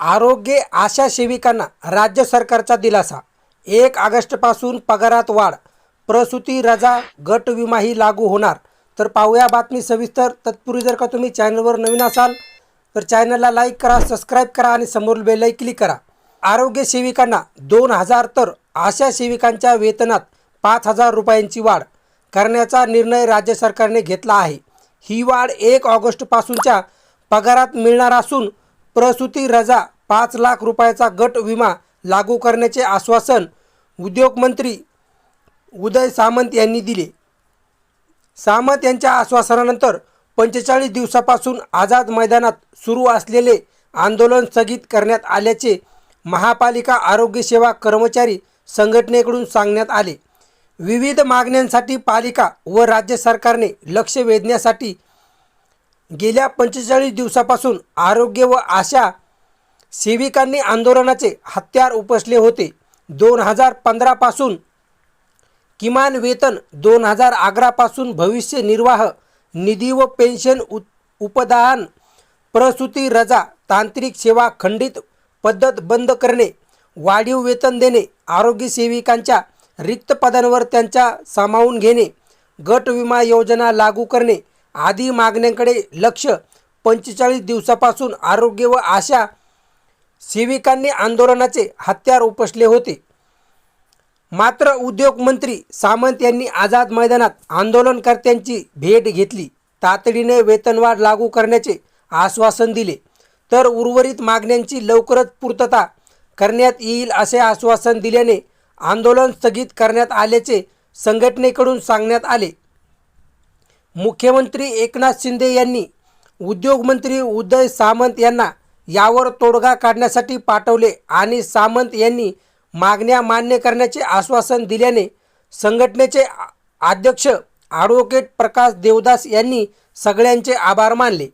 आरोग्य आशा सेविकांना राज्य सरकारचा दिलासा. एक ऑगस्टपासून पगारात वाढ. प्रसूती रजा गट विमाही लागू होणार. तर पाहूया बातमी सविस्तर. तत्पूर्वी जर का तुम्ही चॅनलवर नवीन असाल तर चॅनलला लाईक करा सबस्क्राईब करा आणि समोर बेलही क्लिक करा. आरोग्य सेविकांना दोन हजार तर आशा सेविकांच्या वेतनात पाच हजार रुपयांची वाढ करण्याचा निर्णय राज्य सरकारने घेतला आहे. ही वाढ एक ऑगस्टपासूनच्या पगारात मिळणार असून प्रसूती रजा पाच लाख रुपयाचा गट विमा लागू करण्याचे आश्वासन उद्योगमंत्री उदय सामंत यांनी दिले. सामंत यांच्या आश्वासनानंतर पंचेचाळीस दिवसापासून आझाद मैदानात सुरू असलेले आंदोलन स्थगित करण्यात आल्याचे महापालिका आरोग्य सेवा कर्मचारी संघटनेकडून सांगण्यात आले. विविध मागण्यांसाठी पालिका व राज्य सरकारने लक्ष वेधण्यासाठी गेल्या पंचेचाळीस दिवसापासून आरोग्य व आशा सेविकांनी आंदोलनाचे हत्यार उपसले होते. दोन हजार पंधरापासून किमान वेतन दोन हजार अकरापासून भविष्य निर्वाह निधी व पेन्शन उ उपदान प्रसूती रजा तांत्रिक सेवा खंडित पद्धत बंद करणे वाढीव वेतन देणे आरोग्य सेविकांच्या रिक्त पदांवर त्यांच्या सामावून घेणे गट विमा योजना लागू करणे आदी मागण्यांकडे लक्ष. पंचेचाळीस दिवसापासून आरोग्य व आशा सेविकांनी आंदोलनाचे हत्यार उपसले होते. मात्र उद्योगमंत्री सामंत यांनी आझाद मैदानात आंदोलनकर्त्यांची भेट घेतली. तातडीने वेतनवाढ लागू करण्याचे आश्वासन दिले. तर उर्वरित मागण्यांची लवकरच पूर्तता करण्यात येईल असे आश्वासन दिल्याने आंदोलन स्थगित करण्यात आल्याचे संघटनेकडून सांगण्यात आले. मुख्यमंत्री एकनाथ शिंदे यांनी उद्योगमंत्री उदय सामंत यांना यावर तोडगा काढण्यासाठी पाठवले आणि सामंत यांनी मागण्या मान्य करण्याचे आश्वासन दिल्याने संघटनेचे अध्यक्ष ॲडव्होकेट प्रकाश देवदास यांनी सगळ्यांचे आभार मानले.